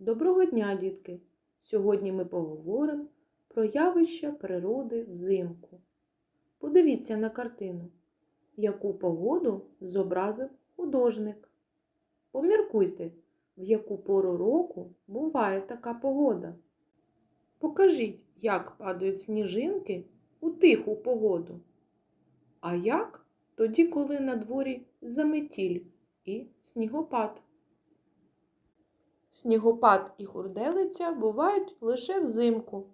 Доброго дня, дітки! Сьогодні ми поговоримо про явища природи взимку. Подивіться на картину, яку погоду зобразив художник. Поміркуйте, в яку пору року буває така погода. Покажіть, як падають сніжинки у тиху погоду. А як тоді, коли на дворі заметіль і снігопад. Снігопад і хурделиця бувають лише взимку.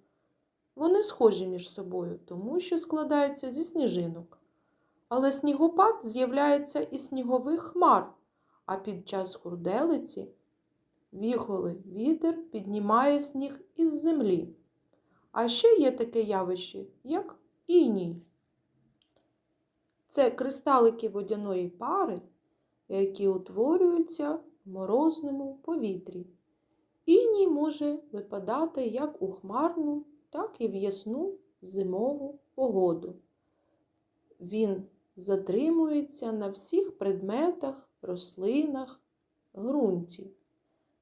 Вони схожі між собою, тому що складаються зі сніжинок. Але снігопад з'являється із снігових хмар, а під час хурделиці віхоли вітер піднімає сніг із землі. А ще є таке явище, як іній. Це кристалики водяної пари, які утворюються морозному повітрі. Іній може випадати як у хмарну, так і в ясну зимову погоду. Він затримується на всіх предметах, рослинах, ґрунті.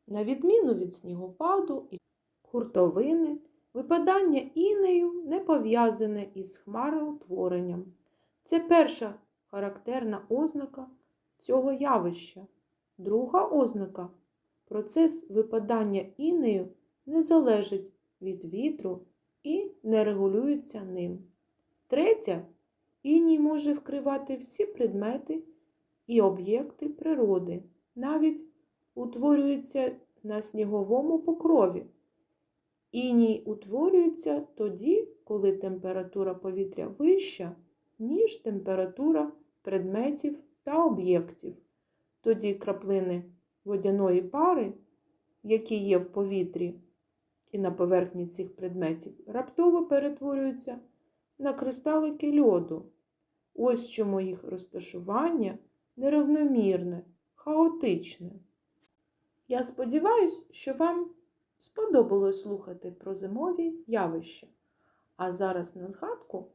На відміну від снігопаду і хуртовини, випадання інею не пов'язане із хмароутворенням. Це перша характерна ознака цього явища. Друга ознака процес випадання інею не залежить від вітру і не регулюється ним. Третя іній може вкривати всі предмети і об'єкти природи, навіть утворюється на сніговому покрові. Іній утворюється тоді, коли температура повітря вища, ніж температура предметів та об'єктів. Тоді краплини водяної пари, які є в повітрі і на поверхні цих предметів, раптово перетворюються на кристалики льоду. Ось чому їх розташування нерівномірне, хаотичне. Я сподіваюся, що вам сподобалось слухати про зимові явища. А зараз на згадку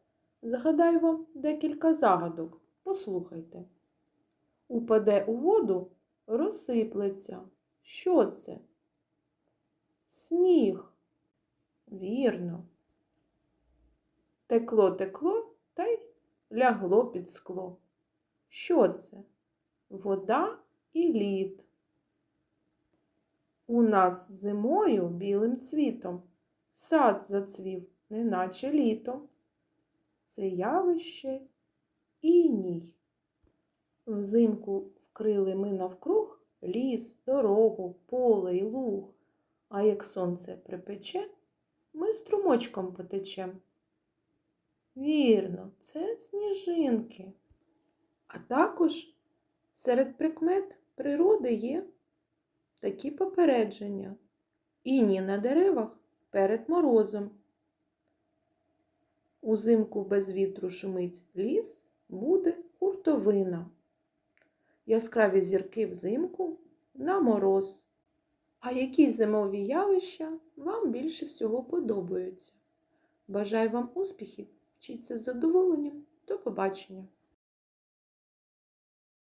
загадаю вам декілька загадок. Послухайте. Упаде у воду, розсиплеться. Що це? Сніг. Вірно. Текло, текло та й лягло під скло. Що це? Вода і лід. У нас зимою білим цвітом сад зацвів, неначе літом. Це явище іній. Взимку вкрили ми навкруг ліс, дорогу, поле й луг, а як сонце припече, ми струмочком потечем. Вірно, це сніжинки. А також серед прикмет природи є такі попередження. Іні на деревах перед морозом. Узимку без вітру шумить ліс, буде хуртовина. Яскраві зірки взимку на мороз. А які зимові явища вам більше всього подобаються? Бажаю вам успіхів! Вчіться з задоволенням. До побачення!